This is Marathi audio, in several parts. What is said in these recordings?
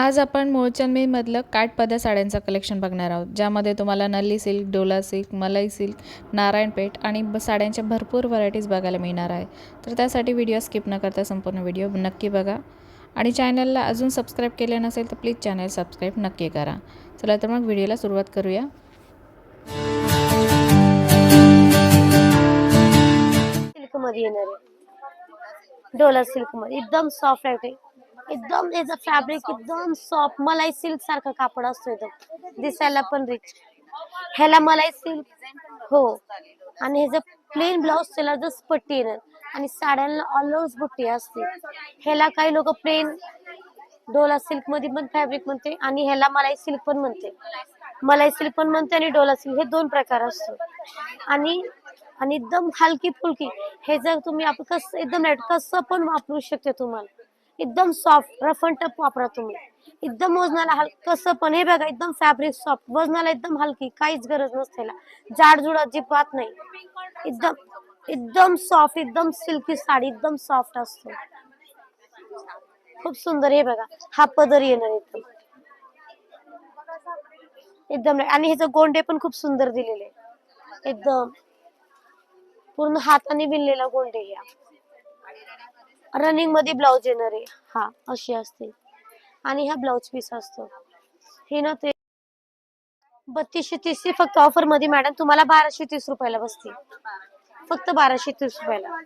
आज आपण मूळचंदमीमधलं काठपदर साड्यांचं कलेक्शन बघणार आहोत ज्यामध्ये तुम्हाला नल्ली सिल्क डोला सिल्क मलाई सिल्क नारायणपेठ आणि ब साड्यांच्या भरपूर व्हरायटीज बघायला मिळणार आहे. तर त्यासाठी व्हिडिओ स्किप न करता संपूर्ण व्हिडिओ नक्की बघा. आणि चॅनलला अजून सबस्क्राईब केले नसेल तर प्लीज चॅनल सबस्क्राईब नक्की करा. चला तर मग व्हिडिओला सुरुवात करूया. सिल्कमध्ये येणार आहे. डोला सिल्कमध्ये एकदम सॉफ्ट आहे एकदम याचं फॅब्रिक एकदम सॉफ्ट मलाई सिल्क सारखं कापड असतो एकदम दिसायला पण रिच ह्याला मलाई सिल्क हो. आणि ह्याचं प्लेन ब्लाऊज त्याला जर पट्टी येणार आणि साड्यांना ऑलओव्हर बुट्टी असते. ह्याला काही लोक प्लेन डोला सिल्कमध्ये पण फॅब्रिक म्हणते आणि ह्याला मलाई सिल्क पण म्हणते. मलाई सिल्क पण म्हणते आणि डोला सिल्क हे दोन प्रकार असतो आणि आणि एकदम हलकी फुलकी. हे जर तुम्ही आपण कसं एकदम लाइट कसं पण वापरू शकते तुम्हाला. एकदम सॉफ्ट रफ अँड टफ वापरा तुम्ही. एकदम वजनाला हल कसं पण हे बघा एकदम फॅब्रिक सॉफ्ट वजनाला एकदम हलकी काहीच गरज नसते याला. जाडजूड अजिबात नाही. एकदम एकदम सॉफ्ट एकदम सिल्की साडी एकदम सॉफ्ट असतो. खूप सुंदर हे बघा हा पदर येणार एकदम एकदम आणि ह्याचं गोंडे पण खूप सुंदर दिलेले. एकदम. पूर्ण हाताने विणलेला गोंडे ह्या रनिंगमध्ये ब्लाउज येणार आहे. हा. अशी असते. आणि हा ब्लाउज पीस असतो. हे ना ते बत्तीसशे तीस ची फक्त ऑफरमध्ये मॅडम तुम्हाला बाराशे तीस रुपयाला बसते फक्त बाराशे तीस रुपयाला.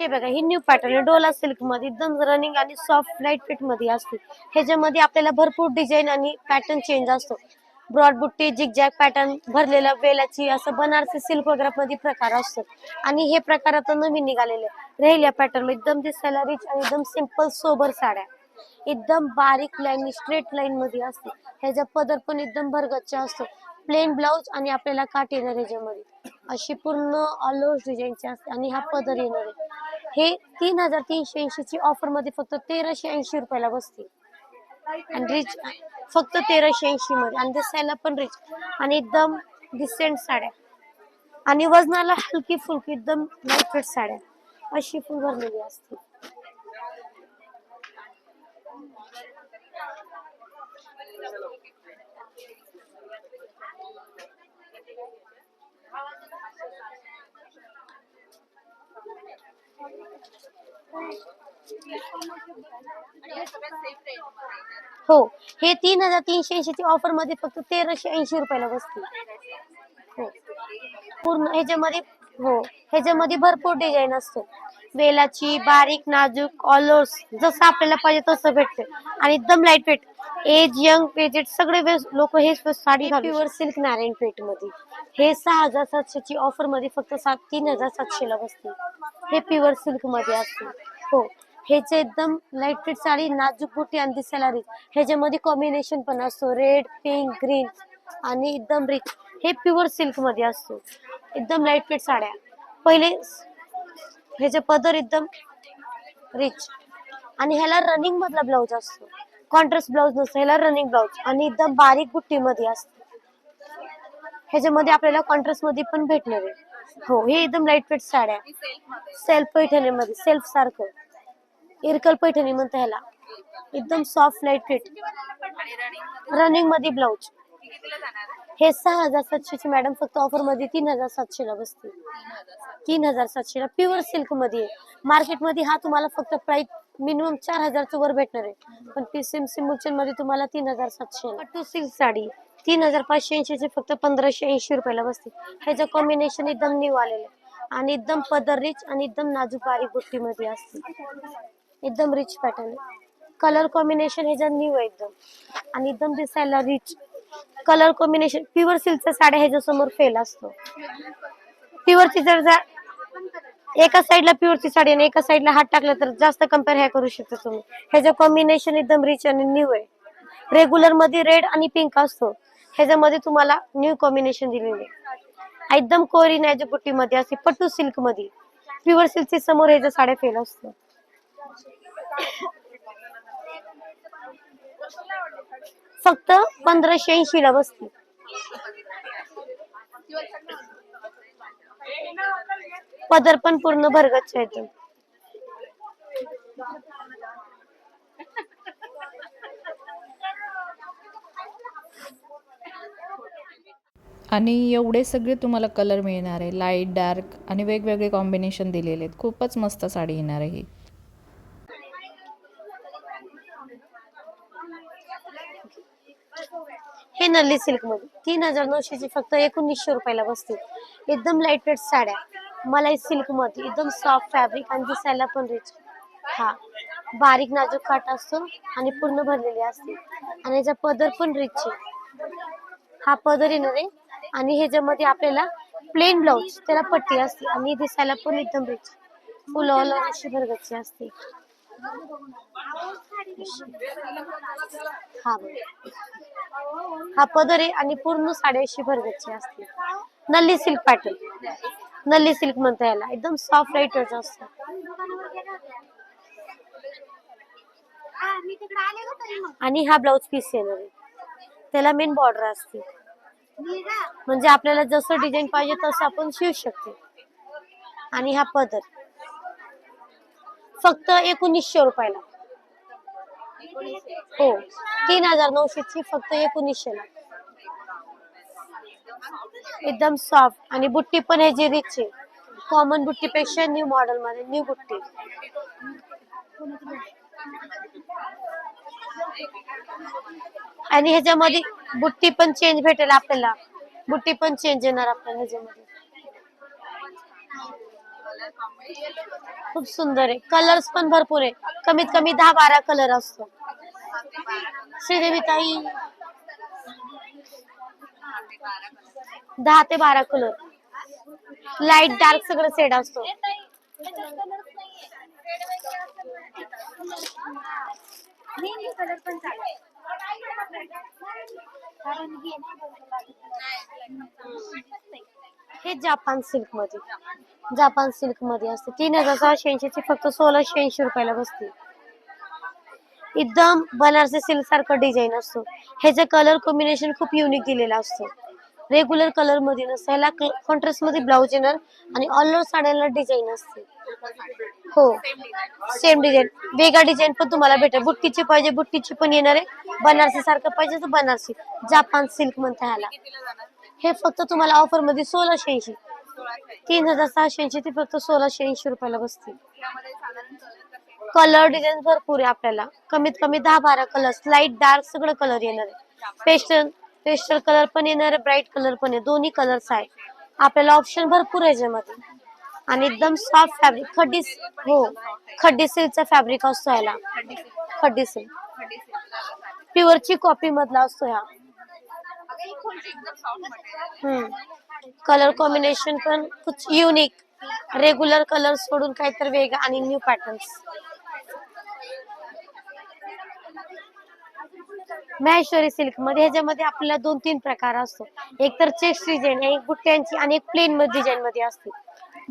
हे बघा ही न्यू पॅटर्न डोला सिल्कमध्ये एकदम रनिंग आणि सॉफ्ट लाइट फिटमध्ये असते. ह्याच्यामध्ये आपल्याला भरपूर डिझाईन आणि पॅटर्न चेंज असतो. ब्रॉड बुट्टी जिगजॅग पॅटर्न भरलेला वेलाची असं बनारसी सिल्क वगैरे मध्ये प्रकार असतो. आणि हे प्रकार आता नवीन निघालेले राहिल्या पॅटर्न एकदम दिसायला रिच आणि एकदम सिंपल सोबर साड्या. एकदम बारीक लाईन स्ट्रेट लाईन मध्ये असते. ह्याचा पदर पण एकदम भरगच्च असतो. प्लेन ब्लाउज आणि आपल्याला काट येणार याच्यामध्ये. अशी पूर्ण ऑल ओव्हर डिझाईनची असते आणि हा पदर येणार आहे. हे तीन हजार तीनशे ऐंशीची ची ऑफरमध्ये फक्त तेराशे ऐंशी रुपयाला बसते. आणि रिच फक्त तेराशे ऐंशी मध्ये. आणि दिसायला पण रिच आणि एकदम डिसेंट साड्या. आणि वजनाला हलकी फुलकी एकदम लाइट साड्या. अशी फुल भरलेली असते. हो हे तीन हजार तीनशे ऐंशी ची ऑफरमध्ये फक्त तेराशे ऐंशी रुपयाला बसते हो. पूर्ण ह्याच्यामध्ये हो ह्याच्यामध्ये भरपूर डिझाईन असतो वेलाची बारीक नाजूक ऑलर्स जसं आपल्याला पाहिजे तसं भेटते. आणि एकदम light weight age young aged सगळे लोक हे साडी प्युअर सिल्क नारायण पेठमध्ये हे सहा हजार सातशेची ऑफरमध्ये फक्त सात तीन हजार सातशेला बसते हे प्युअर सिल्कमध्ये असते हो. ह्याचे एकदम लाइट फिट साडी नाजूक बुटी आणि दिसायला रिच ह्याच्यामध्ये कॉम्बिनेशन पण असतो. रेड पिंक ग्रीन आणि एकदम रिच हे प्युअर सिल्कमध्ये असतो. एकदम लाइट फिट साड्या. पहिले ह्याचे पदर एकदम रिच आणि ह्याला रनिंग मधला ब्लाऊज असतो. कॉन्ट्रास्ट ब्लाऊज नसतो. ह्याला रनिंग ब्लाउज आणि एकदम बारीक बुट्टी मध्ये ह्याच्यामध्ये आपल्याला कॉन्ट्रास्टमध्ये पण भेटणार आहे. हो हे एकदम लाइट वेट साड्या सेल्फ पैठणीमध्ये सेल्फ सारखं. इरकल पैठणी म्हणता ह्याला. एकदम सॉफ्ट लाइट फिट रनिंगमध्ये ब्लाऊज हे सहा हजार सातशेची मॅडम फक्त ऑफरमध्ये तीन हजार सातशे ला बसते तीन हजार सातशे ला प्युअर सिल्कमध्ये. मार्केटमध्ये हा तुम्हाला फक्त प्राइस मिनिमम चार हजारच्या वर भेटणार आहे. पण पी सिम सिमुचनमध्ये तुम्हाला तीन हजार सातशे टू सिल्क साडी. तीन हजार पाचशे ऐंशीचे फक्त पंधराशे ऐंशी रुपयाला बसते. ह्याचं कॉम्बिनेशन एकदम न्यू आलेलं आहे. आणि एकदम पदर रिच आणि एकदम नाजूक बारीक गोष्टीमध्ये असते. एकदम रिच पॅटर्न कलर कॉम्बिनेशन ह्याचं न्यू आहे एकदम. आणि एकदम दिसायला रिच कलर कॉम्बिनेशन प्युअर सिल्कच्या साड्या ह्याच्या समोर फेल असतो. प्युअरची जर एका साईडला प्युअरची साडी आणि एका साईडला हात टाकला तर जास्त कंपेअर ह्या करू शकता तुम्ही. ह्याचं कॉम्बिनेशन एकदम रिच आणि न्यू आहे. रेग्युलरमध्ये रेड आणि पिंक असतो. ह्याच्यामध्ये तुम्हाला न्यू कॉम्बिनेशन दिलेले एकदम कोरी नाही बुट्टी मध्ये असते पट्टू सिल्कमध्ये प्युअर सिल्क समोर ह्याच्या साड्या फेल असतो फक्त पंधराशे ऐंशी ला बसते. पदर पण पूर्ण भरगतच्या येतो आणि एवढे सगळे तुम्हाला कलर मिळणार आहे. लाइट डार्क आणि वेगवेगळे कॉम्बिनेशन दिलेले आहेत. खूपच मस्त साडी येणार आहे ही. हे नल्ली सिल्कमध्ये. तीन हजार नऊशेची फक्त एकोणीसशे रुपयाला बसते. एकदम लाइट वेट साड्या. मलाई सिल्कमध्ये एकदम सॉफ्ट फॅब्रिक आणि दिसायला पण रिच हा. बारीक नाजूक काट असतो आणि पूर्ण भरलेली असते. आणि याचा पदर पण रिच आहे. हा पदर येणार आहे. आणि ह्याच्यामध्ये आपल्याला प्लेन ब्लाऊज त्याला पट्टी असते आणि दिसायला पण एकदम रिच फुलं ऑल अशी भरगच्ची असते. हा पदरी हा पदर आहे आणि पूर्ण साडी अशी भरगच्ची असते. Nalli silk pattern Nalli silk म्हणता याला एकदम सॉफ्ट लाइट असतं आणि हा ब्लाउज पीस येणार आहे. त्याला मेन बॉर्डर असते. म्हणजे आपल्याला जसं डिझाईन पाहिजे तसं आपण शिवू शकतो. आणि हा पदर. फक्त एकोणीसशे रुपयाला. हो तीन हजार नऊशे ची फक्त एकोणीसशे ला. एकदम सॉफ्ट आणि बुट्टी पण ह्याची रिच आहे. कॉमन बुट्टीपेक्षा न्यू मॉडेल मध्ये न्यू बुट्टी. आणि ह्याच्यामध्ये बुट्टी पण चेंज भेटेल आपल्याला. बुट्टी पण चेंज येणार आपल्याला ह्याच्यामध्ये. खूप सुंदर आहे. कलर्स पण भरपूर आहे. कमीत कमी दहा बारा कलर असतो. श्रीदेवी ताई दहा ते बारा कलर लाइट डार्क सगळं सेड असतो. हे जापान सिल्कमध्ये. जापान सिल्कमध्ये असते. तीन हजार सहाशे ऐंशी ची फक्त सोळाशे ऐंशी रुपयाला बसते. एकदम बनारसी सिल्क सारखं डिझाईन असतो. ह्याचं कलर कॉम्बिनेशन खूप युनिक दिलेला असतो. रेग्युलर कलरमध्ये नसतं ह्याला कॉन्ट्रास्टमध्ये ब्लाऊज येणार आणि ऑल ओव्हर साड्यांना डिझाईन असते. हो. सेम डिझाईन वेगळा डिझाईन पण तुम्हाला भेटेल. बुट्टीची पाहिजे बुट्टीची पण येणार आहे. बनारसी सारखं पाहिजे तर बनारसी. जापान सिल्क म्हणता ह्याला. हे फक्त तुम्हाला ऑफरमध्ये सोळाशे ऐंशी. तीन हजार सहाशे ऐंशी ते फक्त सोळाशे ऐंशी रुपयाला बसतील कलर डिझाईन भरपूर आहे आपल्याला. कमीत कमी दहा बारा कलर लाइट डार्क सगळं कलर येणार आहे. पेस्टल पेस्टल कलर पण येणार आहे ब्राईट कलर पण आहे. दोन्ही कलर्स आहे. आपल्याला ऑप्शन भरपूर आहे याच्यामध्ये. आणि एकदम सॉफ्ट फॅब्रिक खड्डी हो खड्डी सिल्कचा फॅब्रिक असतो याला खड्डी सिल्क प्युअरची कॉपी मधला असतो ह्या. कलर कॉम्बिनेशन पण खूप युनिक रेग्युलर कलर सोडून काहीतरी वेगळं आणि न्यू पॅटर्न्स महेश्वरी सिल्कमध्ये ह्याच्यामध्ये आपल्याला दोन तीन प्रकार असतो. एक तर चेक्स डिझाईन एक बुट्ट्यांची आणि एक प्लेन मध्ये डिझाईन मध्ये असते.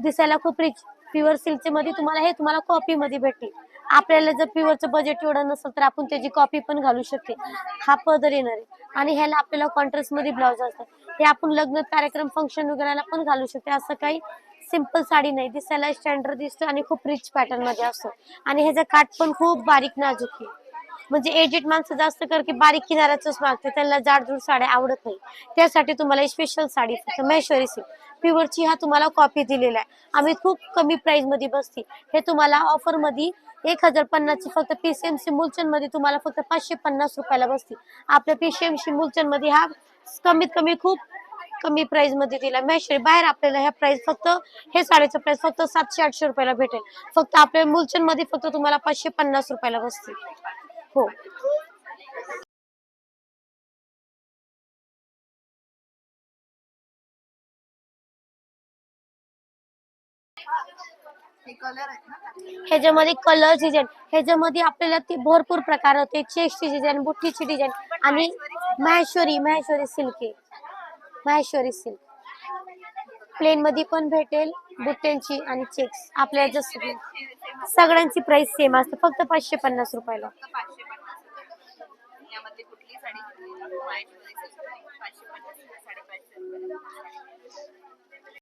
दिसायला खूप रिच प्युअर सिल्कच्या मध्ये तुम्हाला हे तुम्हाला कॉपी मध्ये भेटेल आपल्याला जर प्युअरचं बजेट एवढं नसेल तर आपण त्याची कॉपी पण घालू शकते. हा पदर येणार आहे आणि ह्याला आपल्याला कॉन्ट्रास्टमध्ये ब्लाउज असतात. हे आपण लग्न कार्यक्रम फंक्शन वगैरेला पण घालू शकते. असं काही सिंपल साडी नाही. दिसायला स्टँडर्ड दिसतो आणि खूप रिच पॅटर्नमध्ये असतो. आणि ह्याचा काठ पण खूप बारीक नाजूक आहे. म्हणजे एजेड माणसं जास्त कर की बारीक किनाऱ्याच मागते. त्यांना जाडजूड साड्या आवडत नाही. त्यासाठी तुम्हाला स्पेशल साडी फक्त महेश्वरी सिल्क प्युअरची हा तुम्हाला कॉपी दिलेला आहे. आम्ही खूप कमी प्राइसमध्ये बसते. हे तुम्हाला ऑफरमध्ये एक हजार पन्नासची फक्त पीसीएमसी मुलचंदमध्ये तुम्हाला फक्त पाचशे पन्नास रुपयाला बसते. आपल्या पीसीएमसी मुलचंदमध्ये हा कमीत कमी खूप कमी प्राइसमध्ये दिला. महेश्वरी बाहेर आपल्याला ह्या प्राइस फक्त हे साडीचा प्राइस फक्त सातशे आठशे रुपयाला भेटेल. फक्त आपल्या मुलचंदमध्ये फक्त तुम्हाला पाचशे पन्नास रुपयाला बसते. हो. ह्याच्यामध्ये कलर डिझाईन ह्याच्यामध्ये आपल्याला ते भरपूर प्रकार होते. चेक्सची डिझाईन बुट्टीची डिझाईन आणि Maheshwari Maheshwari silk Maheshwari silk plain मध्ये पण भेटेल. बुट्ट्यांची आणि चेक्स आपल्या जसं सगळ्यांची प्राइस सेम असते. फक्त पाचशे पन्नास रुपयाला.